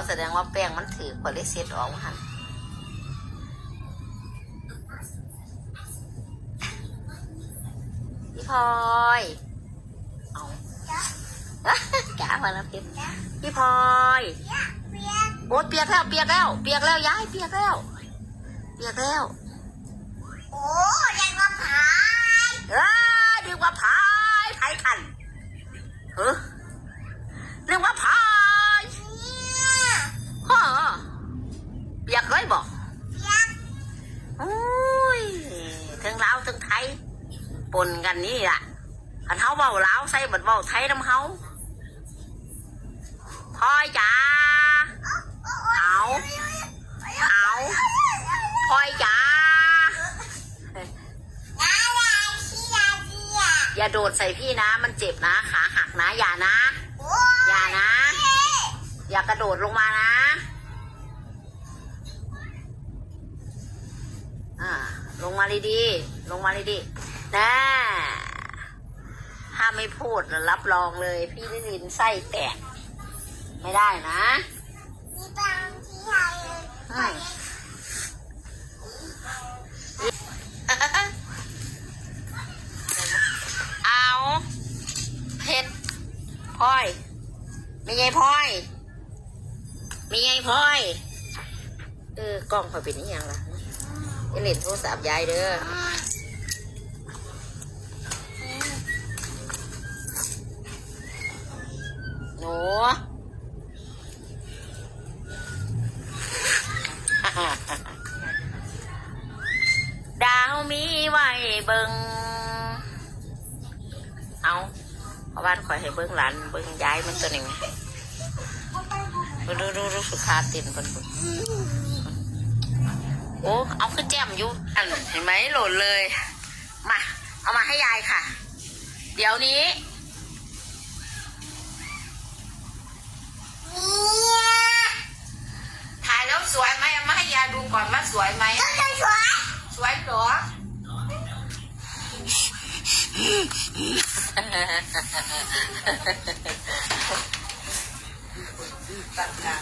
ว่าแป้งมันถือกว่าเลยเสร็จออกมาหันพี่พลอยเอาจ๋ามาแล้วพี่พี่พลอยโอ้เปียกแล้วเปียกแล้ว เปียกแล้วย้ายเปียกแล้ว เปียกแล้ว ปนกันนี่ล่ะอันเฮาเว้าลาวใส่บัดเว้าไทยน้ำเฮาพลอยจ๋าเอาเอาพลอยจ๋ายายยายชี้ยายชี้ยาอย่าโดดใส่พี่นะ มันเจ็บนะ ขาหักนะ อย่านะโอ้อย่านะ อย่ากระโดดลงมานะอ่าลงมาดีๆลงมาดีๆ นะถ้าไม่พูดรับรองเลย พี่นิรินทร์ไส้แตก ไม่ได้นะมีตังชี้ยายเลยอืมเอาเพชรพลอยมีไงพลอยมีไงพลอยเออกล้องคอยเป็นนี่ยังล่ะอย่าเล่นโทรศัพท์ยายเด้อ ดาวมีไว้เบิงเอาเพราะบ้านคอยให้เบิ้งหลานเบิ้งย้ายมันตัวหนึ่งดูดูดูดูสุขาตินคนคนโอ้เอาขึ้นแจ่มอยู่อันเห็นไหมหล่นเลย มา เอามาให้ยายค่ะ เดี๋ยวนี้ เนี่ย ถ่ายแล้วสวยไหมเอามาให้ยาย ดูก่อนว่าสวยไหมก็สวยสวยเหรอตัดการ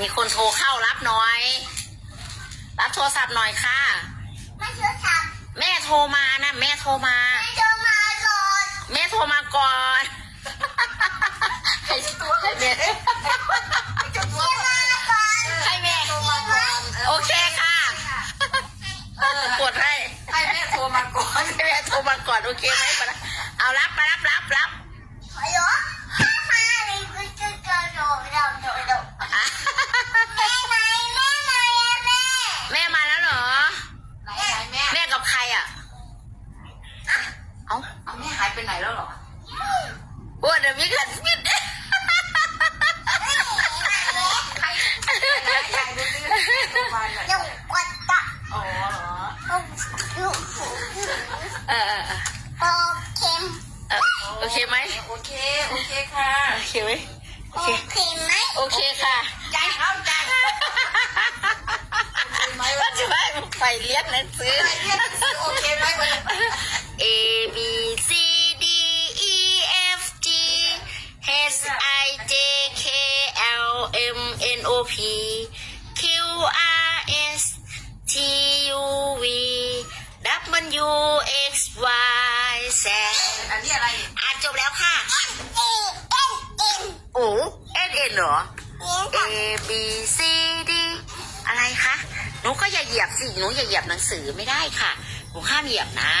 มีคนโทรเข้ารับหน่อย รับโทรศัพท์หน่อยค่ะ แม่โทรมานะ แม่โทรมา ทรมาก่อนใครตัวให้แม่เมาก่อนให้แม่โทรมาก่อนโอเคค่ะเออกดให้ให้แม่โทรมาก่อนให้แม่โทรมาก่อนโอเคไหมเอารับมารับรับรับ ไปไหนแล้วเหรอโอ้เดี๋ยวมีกันมิดใครไหนยายดูสิโทรมาไหนเดี๋ยวกดตะอ๋อเหรอเอาดูเออเออเออโอเคเออโอเคไหมโอเค โอเคค่ะ โอเคไหมโอโอเคเคไหมโอเคค่ะใจเข้าใจไหมว่าจะไปไปเรียนหนังสือโอเคไหมวันนี้ A B C H I J K L M N O P Q R S T U V W X Y Z อันนี้อะไรอ่านจบแล้วค่ะเอ็นเอ็นเอ็นโอ้ N N เหรอเอ็น A B C D อะไรคะ หนูก็อย่าเหยียบสิ หนูอย่าเหยียบหนังสือไม่ได้ค่ะ หนูห้ามเหยียบนะ